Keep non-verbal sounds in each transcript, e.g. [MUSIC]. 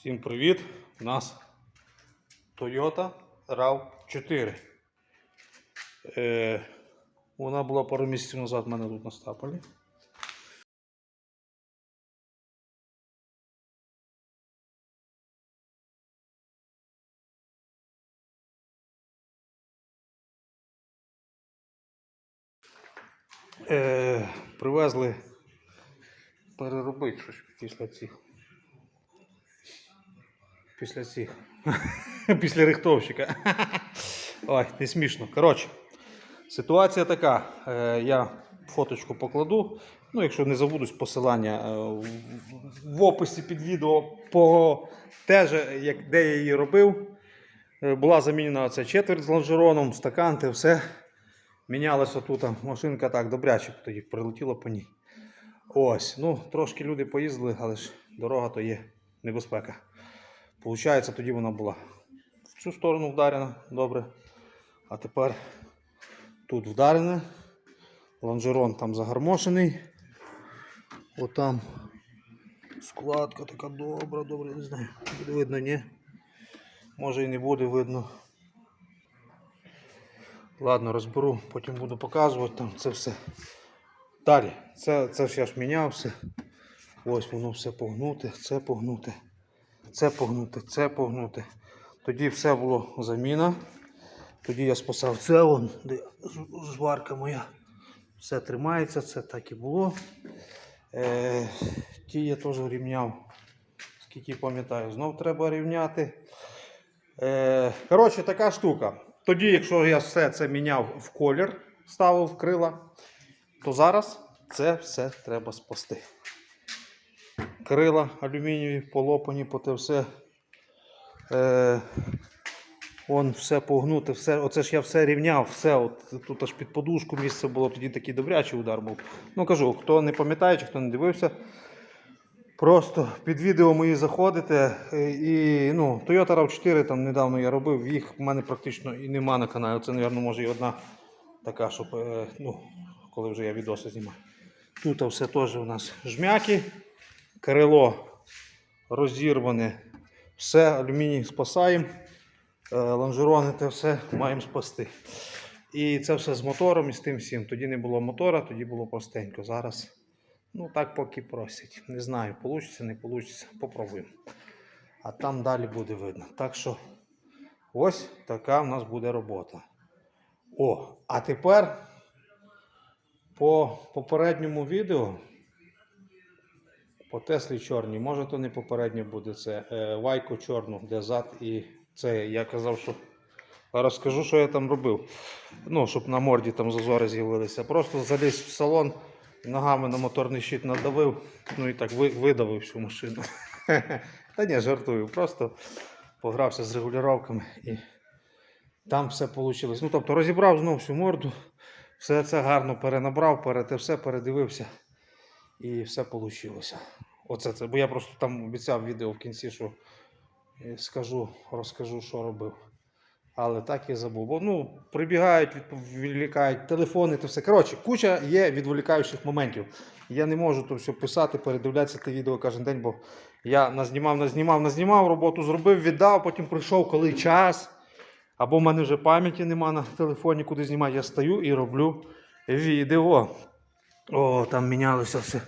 Всім привіт! У нас Toyota RAV4. Е, вона була пару місяців назад в мене тут на стаполі. Е, привезли переробити щось після цих. Після цих. [LAUGHS] Після рихтовщика. [LAUGHS] Ой, не смішно. Коротше, ситуація така. Е, я фоточку покладу. Ну, якщо не забудусь, посилання е, в- описі під відео по те, же, як, де я її робив. Е, була замінена ця четверть з лонжероном, стакан, те все. Мінялася тут машинка так добряче тоді прилетіла по ній. Ось, ну трошки люди поїздили, але ж дорога то є небезпека. Получається, тоді вона була в цю сторону вдарена, добре. А тепер тут вдарена. Лонжерон там загармошений. Отам складка така добра, добра, не знаю. Буде видно, ні. Може і не буде видно. Ладно, розберу, потім буду показувати там це все. Далі, це, це ж я ж міняв все. Ось воно все погнуте, це погнуте, це погнуте, це погнуте. Тоді все було заміна. Тоді я спасав це, вон, де зварка моя. Все тримається, це так і було. Е, ті я теж рівняв. Скільки пам'ятаю, знов треба рівняти. Е, коротше, така штука. Тоді, якщо я все це міняв в колір, ставив крила, то зараз це все треба спасти. Крила алюмінієві, полопані, по те все. Е, Вон все погнуте, все, оце ж я все рівняв, все. От, тут аж під подушку місце було, тоді такий добрячий удар був. Ну кажу, хто не пам'ятає, чи хто не дивився, просто під відео мої заходите. е, І ну, Toyota RAV4 там недавно я робив, їх в мене практично і нема на каналі. Це, мабуть, може і одна така, щоб, е, ну, коли вже я відоси знімаю. Тут все теж у нас жмяки, крило розірване, все, алюміній спасаємо. Е, лонжерони те все маємо спасти. І це все з мотором і з тим всім. Тоді не було мотора, тоді було простенько. Зараз, ну так поки просять. Не знаю, вийде, не вийде, попробуємо. А там далі буде видно. Так що ось така в нас буде робота. О, а тепер по попередньому відео. По Теслі чорній, може то не попередньо буде це е, Вайко чорну, де зад і це. Я казав, що розкажу, що я там робив. Ну, щоб на морді там зазори з'явилися. Просто заліз в салон, ногами на моторний щит надавив, ну і так видавив всю машину. [LAUGHS] Та ні, жартую. Просто погрався з регулюваннями і там все вийшло. Ну, тобто розібрав знову всю морду, все це гарно перенабрав, пере, те все передивився. І все вийшло. Оце це. Бо я просто там обіцяв відео в кінці, що е, скажу, розкажу, що робив. Але так і забув. Бо ну, прибігають, відволікають телефони, то все. Коротше, куча є відволікаючих моментів. Я не можу то все писати, передивлятися те відео кожен день, бо я назнімав, назнімав, назнімав, роботу зробив, віддав, потім прийшов, коли час. Або в мене вже пам'яті нема на телефоні, куди знімати. Я стою і роблю відео. О, там мінялося все.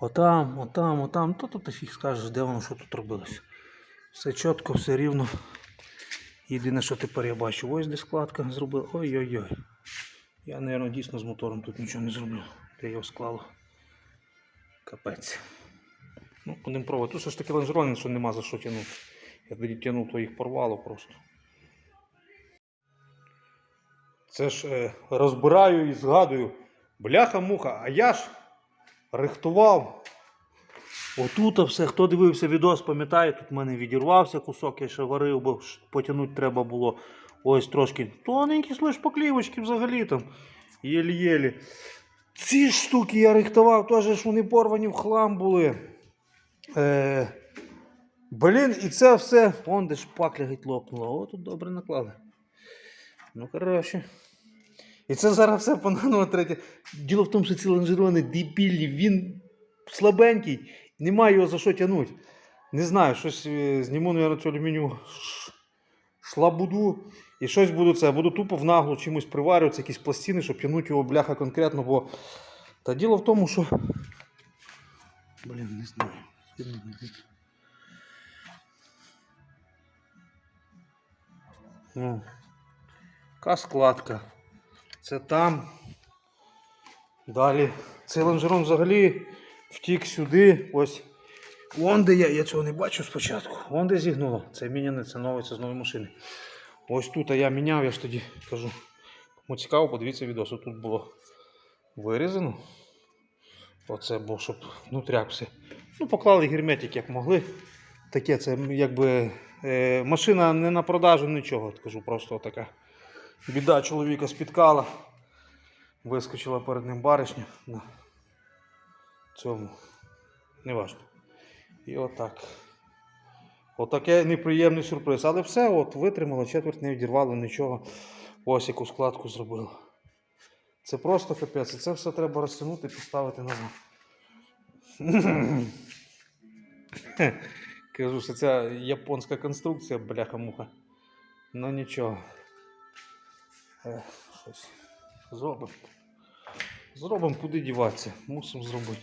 Отам, отам, отам. То тут фіг скажеш, де воно що тут робилось. Все чітко, все рівно. Єдине, що тепер я бачу, ось де складка зробила. Ой-ой-ой. Я, мабуть, дійсно з мотором тут нічого не зроблю. Де його склало. Капець. Ну, будемо пробувати. Тут все ж таки лонжерони, що нема за що тягнути. Я тоді тягнув, то їх порвало просто. Це ж е, розбираю і згадую. Бляха-муха, а я ж рихтував. Отут все, хто дивився відос, пам'ятає, тут в мене відірвався кусок, я ще варив, бо потягнути треба було. Ось трошки тоненькі слиш поклівочки взагалі там. Єлі-єлі. Ці штуки я рихтував, теж ж вони порвані в хлам були. Е, блін, і це все. Вон де шпакля геть лопнула. О, тут добре наклали. Ну, коротше. І це зараз все по третє. Діло в тому, що ці лонжерони дебільні, він слабенький, немає його за що тягнути. Не знаю, щось е, зніму, мабуть, цю алюмінію шлабуду. І щось буду це, буду тупо в наглу чимось приварюватися, якісь пластини, щоб тягнути його бляха конкретно, бо. Та діло в тому, що. Блін, не знаю. Ну, яка складка. Це там. Далі. Цей лонжерон взагалі втік сюди. Ось. Вон де я, я цього не бачу спочатку. Вон де зігнуло. Це міняне, це нове, це з нової машини. Ось тут а я міняв, я ж тоді кажу. Кому цікаво, подивіться відео. Тут було вирізано. Оце був, щоб внутряк все. Ну, поклали герметик як могли. Таке, це якби е, машина не на продажу, нічого. Кажу, просто така біда чоловіка спіткала. Вискочила перед ним баришня на цьому. Неважно. І отак. Отаке неприємний сюрприз. Але все, от витримало, четверть не відірвало нічого. Ось яку складку зробило. Це просто капець. Це все треба розтягнути і поставити назад. Кажу, що ця японська конструкція, бляха-муха. Ну нічого. Щось зробимо. Зробимо, куди діватися. Мусимо зробити.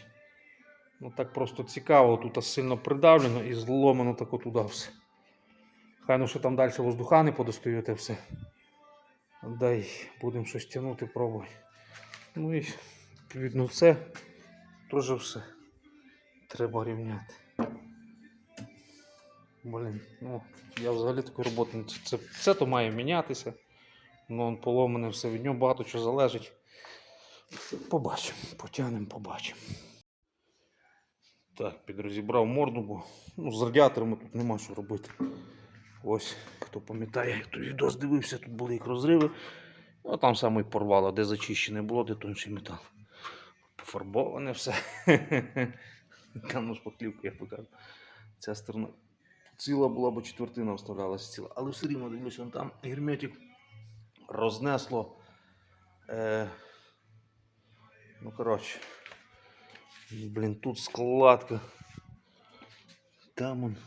Ну так просто цікаво, тут сильно придавлено і зломано тако туди все. Хай ну що там далі воздухани подостають і все. Дай будемо щось тягнути, пробувати. Ну і відповідно це теж все треба рівняти. Блін, ну я взагалі таку роботу не- це, це, це то має мінятися. Ну, он поломане все, від нього багато чого залежить. Побачимо, потягнемо, побачимо. Так, підрозібрав морду, бо ну, з радіаторами тут нема що робити. Ось, хто пам'ятає, хто відос дивився, тут були їх розриви. Ну, там саме й порвало, де зачищене було, де тонший метал. Пофарбоване все. [LAUGHS] Там ну, шпаклівка, я покажу. Ця сторона ціла була, бо четвертина вставлялася ціла. Але все рівно дивлюся, там герметик рознесло. Е, ну, коротше. Блін, тут складка. Там он.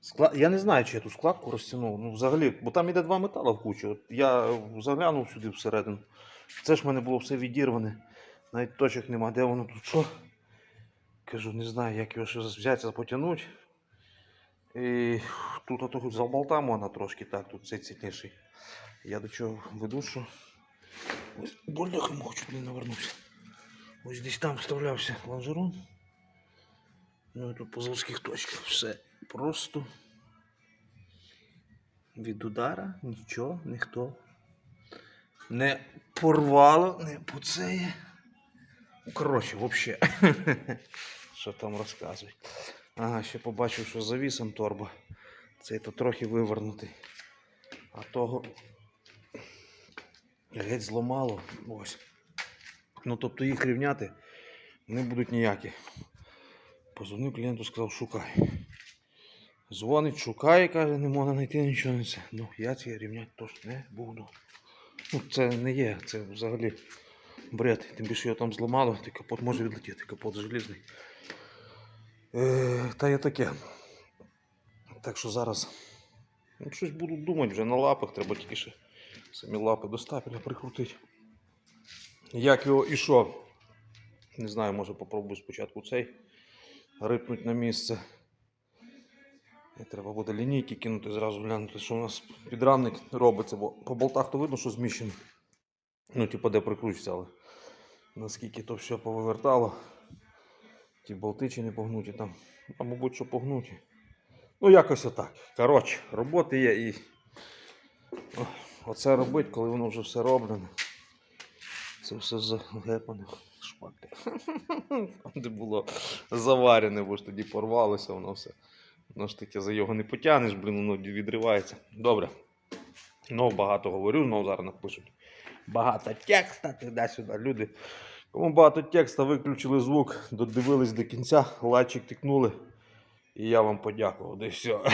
Скла... Я не знаю, чи я ту складку розтягнув. Ну, взагалі, бо там іде два метала в кучу. От я заглянув сюди всередину. Це ж в мене було все відірване. Навіть точок нема, де воно тут що. Кажу, не знаю, як його ще взяти, потягнути. І тут за болта можна трошки так, тут цей цітніший. Я до чого веду, що. Ось боляхом хочу, блін, навернувся. Ось десь там вставлявся лонжерон. Ну і тут по заводських точках все просто від удара нічого ніхто не порвало, не поцеє. Ну, Коротше, взагалі. [LAUGHS] Що там розказують. Ага, ще побачив, що завісом торба. Цей то трохи вивернутий. А того геть зламало. Ось. Ну, тобто їх рівняти не будуть ніякі. Позвонив клієнту, сказав, шукай. Дзвонить, шукає, каже, не можна знайти нічого не. Ну, я ці рівняти теж не буду. Ну, це не є, це взагалі бред. Тим більше його там зламало, ти капот може відлетіти, капот желізний. Е, та є таке. Так що зараз ну, щось буду думати вже на лапах, треба тільки ще самі лапи до стапеля прикрутити. Як його і що? Не знаю, може попробую спочатку цей рипнуть на місце. І треба буде лінійки кинути, зразу глянути, що у нас підрамник робиться, бо по болтах то видно, що зміщено. Ну, типу, де прикручується, але наскільки то все повивертало. Ті болти чи не погнуті там. А мабуть, що погнуті. Ну, якось отак. Коротше, роботи є і оце робить, коли воно вже все роблене. Це все загепане шпаклі. Де було заварене, бо ж тоді порвалося воно все. Воно ж таке за його не потягнеш, блін, воно відривається. Добре. Ну, багато говорю, знову зараз напишуть. Багато текста, туди-сюди. Люди. Кому багато текста, виключили звук, додивились до кінця, лайчик тикнули. І я вам подякував, де все. [LAUGHS]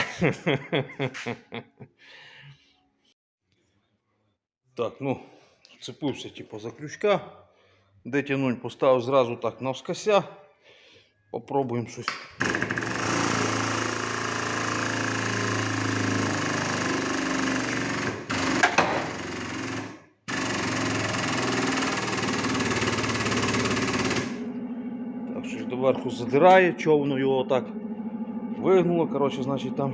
Так, ну, цепився типу за крючка. Де тянуть, поставив зразу так навскося. Попробуємо щось. Так, щось доверху задирає, човно його так. вигнуло. Коротше, значить там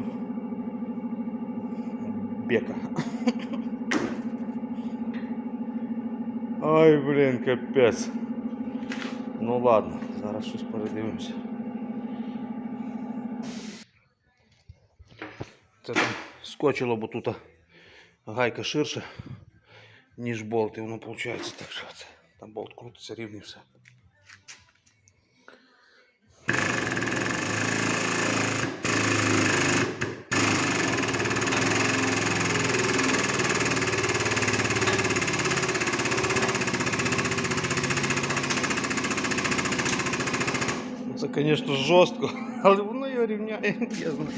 бека. Ай, блін, капець. Ну ладно, зараз щось передивимося. Це там скочило, бо тут гайка ширша, ніж болт, і воно виходить так, що це. Там болт крутиться рівний все. Звісно, жорстко, [LAUGHS] але воно його рівняє, [LAUGHS] я знаю.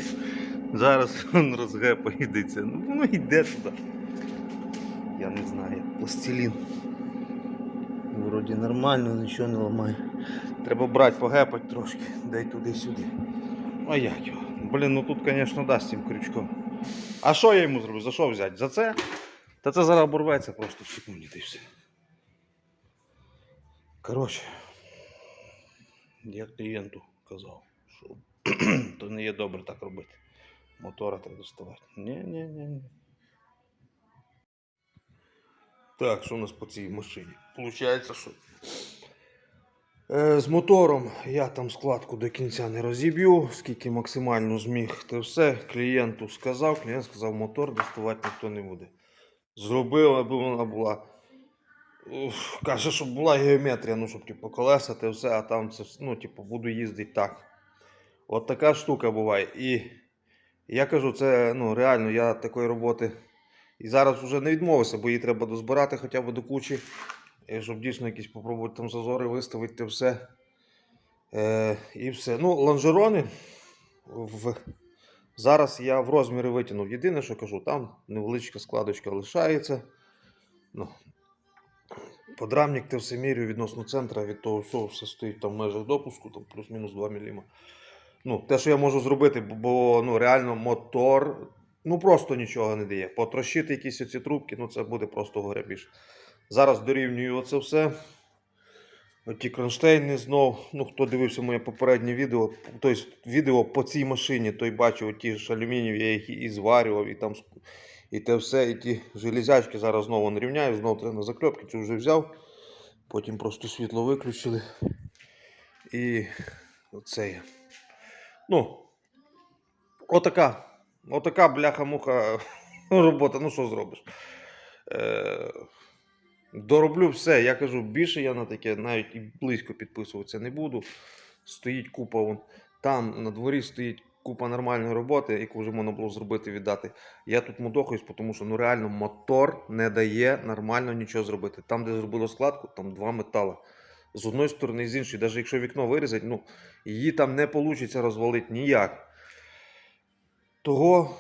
Зараз він розгепа йдеться. Ну воно йде туди. Я не знаю, пластилін. Вроді нормально, нічого не ламає. Треба брати, погепати трошки, дай туди-сюди. А як його? Блін, ну тут, звісно, дасть цим крючком. А що я йому зроблю? За що взяти? За це? Та це зараз оборветься просто в секунді все. Коротше, я клієнту казав, що [CLEARS THROAT] то не є добре так робити. Мотора треба доставати. Ні, ні, ні, ні. Так, що у нас по цій машині? Получається, що е, з мотором я там складку до кінця не розіб'ю, скільки максимально зміг, те все. Клієнту сказав, клієнт сказав, мотор доставати ніхто не буде. Зробив, аби вона була. Каже, щоб була геометрія, ну, щоб типу, колеса, те все, а там це, ну, типу, буду їздити так. От така штука буває. І я кажу, це ну, реально, я такої роботи і зараз вже не відмовився, бо її треба дозбирати хоча б до кучі, щоб дійсно якісь попробувати там зазори виставити те все. Е, і все. Ну, лонжерони в... зараз я в розмірі витягнув. Єдине, що кажу, там невеличка складочка лишається. Ну, подрамник те все мірю відносно центра, від того всього все стоїть там в межах допуску, там плюс-мінус 2 мм. Ну, те, що я можу зробити, бо- ну, реально мотор ну просто нічого не дає. Потрощити якісь оці трубки, ну це буде просто горе більше. Зараз дорівнюю оце все. Оті кронштейни знов. Ну, хто дивився моє попереднє відео, тобто відео по цій машині, той бачив оті ж алюмінієві, я їх і зварював, і там і те все, і ті железячки зараз знову рівняю, знову треба на закльопки, цю вже взяв. Потім просто світло виключили. І оце є. Ну, отака. Отака бляха-муха [LAUGHS] робота. Ну що зробиш? Е, дороблю все. Я кажу, більше я на таке навіть і близько підписуватися не буду. Стоїть купа. Вон, там на дворі стоїть купа нормальної роботи, яку вже можна було зробити віддати. Я тут мудохаюсь, тому що ну реально мотор не дає нормально нічого зробити. Там, де зробило складку, там два метала. З одної сторони з іншої, навіть якщо вікно вирізати, ну, її там не вийде розвалити ніяк. Того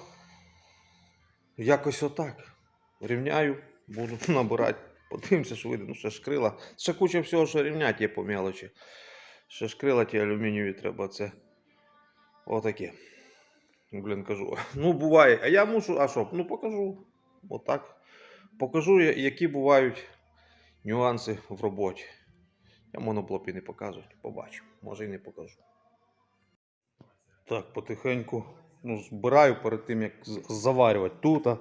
якось отак. Рівняю, буду [LAUGHS] набирати. Подивимося, що вийде. Ну, ще ж крила. Ще куча всього, що рівняти є по мелочі. Ще ж крила ті алюмінієві треба це. Отаке. Блін, кажу. Ну, буває. А я мушу, а що? Ну, покажу. Отак. Покажу, які бувають нюанси в роботі. Я моноблок і не показую. Побачу. Може і не покажу. Так, потихеньку ну, збираю перед тим, як заварювати тут, а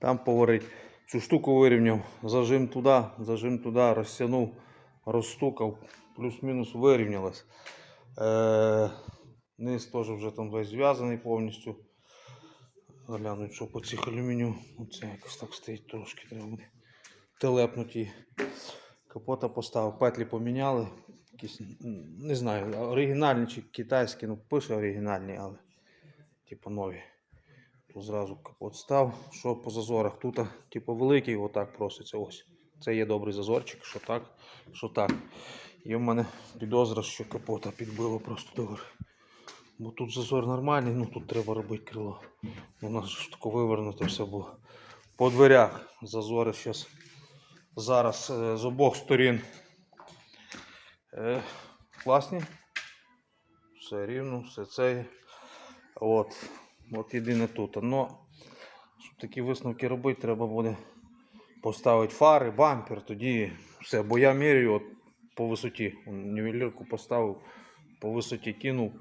там поварить. Цю штуку вирівняв, зажим туди, зажим туди, розтягнув, розстукав, плюс-мінус вирівнялось. Е, низ теж вже там весь зв'язаний повністю. Глянуть, що по цих алюмінію. Оце якось так стоїть трошки, треба буде телепнути. Капота поставив, петлі поміняли. Якісь, не знаю, оригінальні чи китайські, ну пише оригінальні, але типу нові. То зразу капот став. Що по зазорах? Тут, типу, великий, отак проситься. Ось. Це є добрий зазорчик, що так, що так. І в мене підозра, що капота підбило просто добре. Бо тут зазор нормальний, ну тут треба робити крило. У нас ж тако вивернуто все було. По дверях зазори зараз, зараз е, з обох сторін. Е, класні. Все рівно, все це. От. От єдине тут. Но, щоб такі висновки робити, треба буде поставити фари, бампер, тоді все. Бо я міряю от по висоті. Нівелірку поставив по висоті кинув.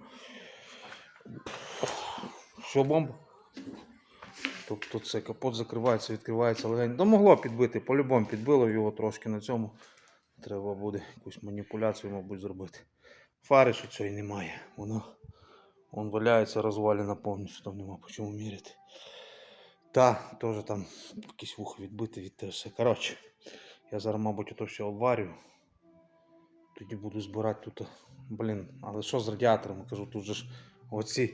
Що бомба? Тобто це капот закривається, відкривається легенько. Ну могло підбити, по-любому підбило його трошки на цьому. Треба буде якусь маніпуляцію, мабуть, зробити. Фари що цієї немає. Воно вон валяється розвалена повністю, там нема по чому міряти. Та, теж там якісь вухо відбити від те все. Коротше, я зараз, мабуть, ото все обварю. Тоді буду збирати тут. Блін, але що з радіаторами? Кажу, тут же ж оці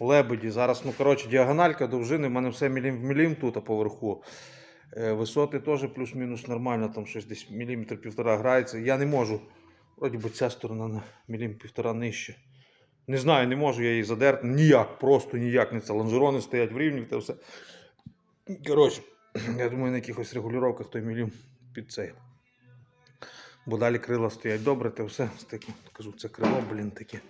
лебеді. Зараз, ну коротше, діагональка довжини, в мене все мілім в мілім тут поверху. Е, Висоти теж плюс-мінус нормально, там щось десь міліметр півтора грається. Я не можу. Вроді би ця сторона на мілім півтора нижче. Не знаю, не можу я її задерти. Ніяк, просто ніяк не це. Лонжерони стоять в рівні та все. Коротше, я думаю, на якихось регулюваннях той мілім під цей. Бо далі крила стоять добре, та все. Кажу, це крило, блін, таке.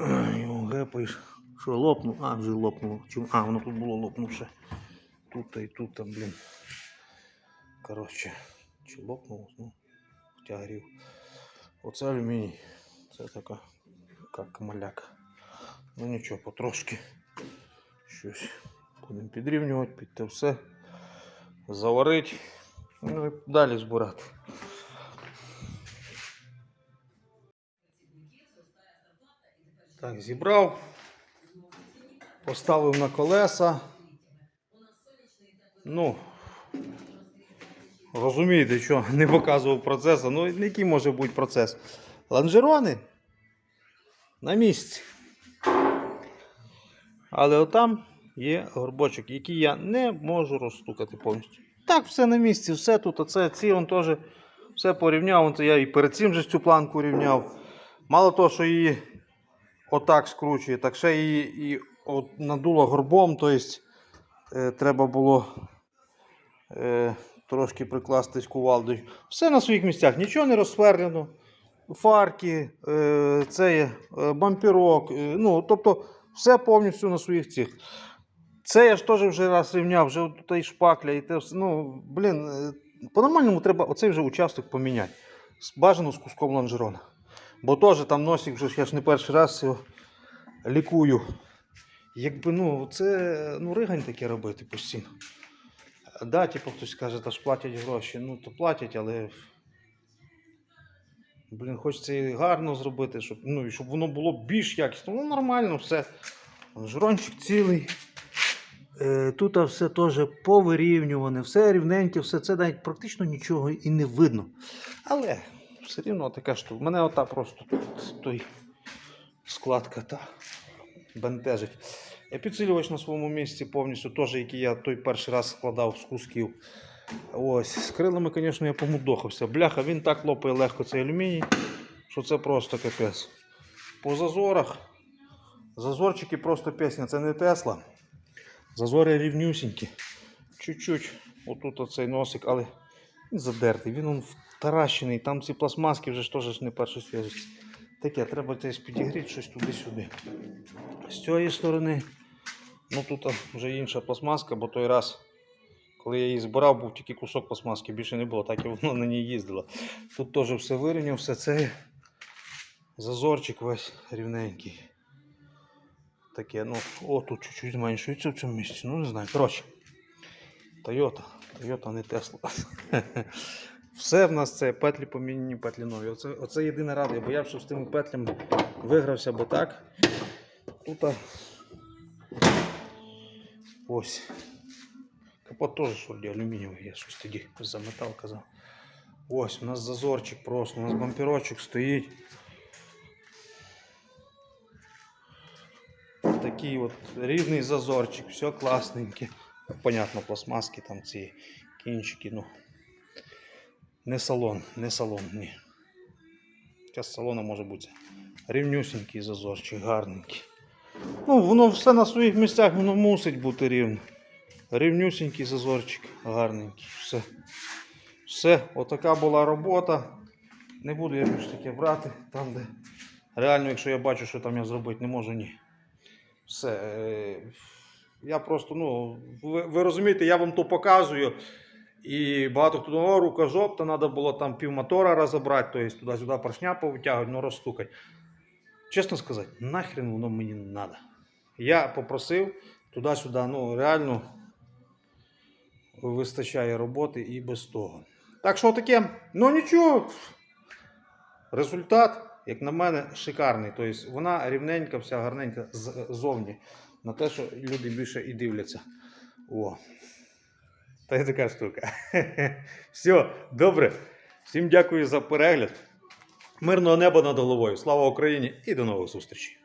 Його гепаєш. Що лопнув? А, вже лопнуло. Чому? А, воно тут було лопнувше. Тут та і тут там, блін. Коротше, чи лопнуло? Ну, хоча горів. Оце алюміній. Це така як маляка. Ну нічого, потрошки. Щось будемо підрівнювати, під те все. Заварити. Ну і далі збирати. Так, зібрав. Поставив на колеса. Ну, розумієте, що [LAUGHS] не показував процесу. Ну, який може бути процес? Ланжерони на місці. Але отам є горбочок, який я не можу розстукати повністю. Так, все на місці, все тут, оце, ці он теж все порівняв. Я і перед цим же цю планку рівняв. Мало того, що її отак скручує, так ще її і от надуло горбом, тобто е, треба було е, трошки прикластись кувалдою. Все на своїх місцях, нічого не розсверлено. Фарки, е, це є, е, бампірок, е, ну, тобто все повністю на своїх цих. Це я ж теж вже раз рівняв, вже тут і шпакля, і те все. Ну, блін, е, по-нормальному треба оцей вже участок поміняти. Бажано з куском лонжерона. Бо теж там носик, вже я ж не перший раз його лікую. Якби, ну, це ну, ригань таке робити постійно. Да, типу, хтось каже, та ж платять гроші. Ну, то платять, але. Блін, хочеться і гарно зробити, щоб, ну, і щоб воно було більш якісно. Ну, нормально все. Жрончик цілий. Е, тут все теж повирівнюване, все рівненьке, все це навіть практично нічого і не видно. Але все рівно така штука. Мене ота просто тут той складка та бентежить. Я підсилювач на своєму місці повністю, теж, який я той перший раз складав з кусків. Ось, з крилами, звісно, я помудохався. Бляха, він так лопає легко цей алюміній, що це просто капець. По зазорах. Зазорчики просто пісня, це не Тесла. Зазори рівнюсінькі. Чуть-чуть. Отут оцей носик, але він задертий, він он втаращений. Там ці пластмаски вже теж не першої свіжості. Таке, треба десь підігріти щось туди-сюди. З цієї сторони, ну тут вже інша пластмаска, бо той раз, коли я її збирав, був тільки кусок пластмаски, більше не було, так і воно на ній їздило. Тут теж все вирівняв, все це. Зазорчик весь рівненький. Таке, ну, о, тут чуть-чуть зменшується в цьому місці. Ну, не знаю. Коротше. Toyota. Toyota, не Tesla. [LAUGHS] Все в нас це петлі помінені, петлі нові. Оце, оце єдине ради. Я боявся, що з тими петлями вигрався, бо так. Тут. Ось. Капот теж шорді алюмінієвий, я щось тоді за метал казав. Ось, у нас зазорчик просто, у нас бамперочок стоїть. Такий от рівний зазорчик, все класненьке. Понятно, пластмаски там ці кінчики, ну. Не салон, не салон, ні. Хоча з салона може бути рівнюсенький зазорчик, гарненький. Ну, воно все на своїх місцях, воно мусить бути рівно. Рівнюсенький зазорчик, гарненький. Все. Все, отака була робота. Не буду я більше таке брати, там, де реально, якщо я бачу, що там я зробити не можу, ні. Все. е, Я просто, ну, ви, ви розумієте, я вам то показую. І багато хто думав, рука жоп, треба було там пів розібрати, тобто туди-сюди поршня повитягувати, ну розстукати. чесно сказати, нахрен воно мені не треба. Я попросив туди-сюди, ну реально вистачає роботи і без того. Так що таке, ну нічого. Результат, як на мене, шикарний. Тобто вона рівненька, вся гарненька ззовні. На те, що люди більше і дивляться. О. Та й така штука. [LAUGHS] Все, добре. Всім дякую за перегляд. Мирного неба над головою. Слава Україні і до нових зустрічей.